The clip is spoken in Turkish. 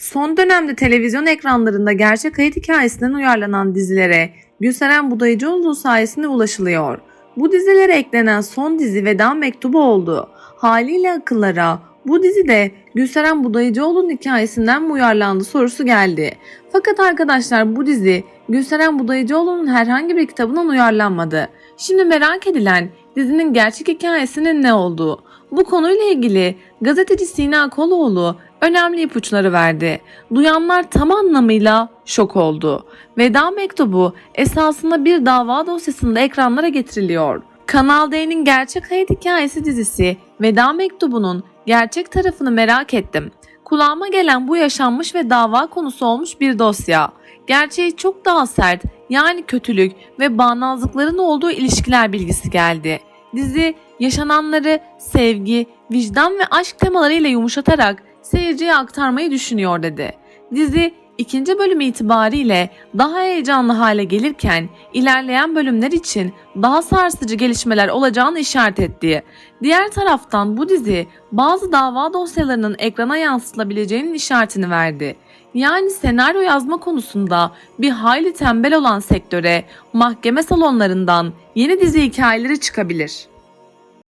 Son dönemde televizyon ekranlarında gerçek hayat hikayesinden uyarlanan dizilere Gülseren Budayıcıoğlu sayesinde ulaşılıyor. Bu dizilere eklenen son dizi Veda Mektubu oldu. Haliyle akıllara bu dizide Gülseren Budayıcıoğlu'nun hikayesinden mi uyarlandı sorusu geldi. Fakat arkadaşlar bu dizi Gülseren Budayıcıoğlu'nun herhangi bir kitabından uyarlanmadı. Şimdi merak edilen dizinin gerçek hikayesinin ne olduğu. Bu konuyla ilgili gazeteci Sina Koloğlu önemli ipuçları verdi. Duyanlar tam anlamıyla şok oldu. Veda mektubu esasında bir dava dosyasında ekranlara getiriliyor. Kanal D'nin Gerçek Hayat Hikayesi dizisi Veda Mektubu'nun gerçek tarafını merak ettim. Kulağıma gelen bu yaşanmış ve dava konusu olmuş bir dosya. Gerçeği çok daha sert yani kötülük ve bağnazlıkların olduğu ilişkiler bilgisi geldi. Dizi yaşananları sevgi, vicdan ve aşk temalarıyla yumuşatarak seyirciye aktarmayı düşünüyor dedi. Dizi ikinci bölüm itibariyle daha heyecanlı hale gelirken ilerleyen bölümler için daha sarsıcı gelişmeler olacağını işaret etti. Diğer taraftan bu dizi bazı dava dosyalarının ekrana yansıtılabileceğinin işaretini verdi. Yani senaryo yazma konusunda bir hayli tembel olan sektöre mahkeme salonlarından yeni dizi hikayeleri çıkabilir.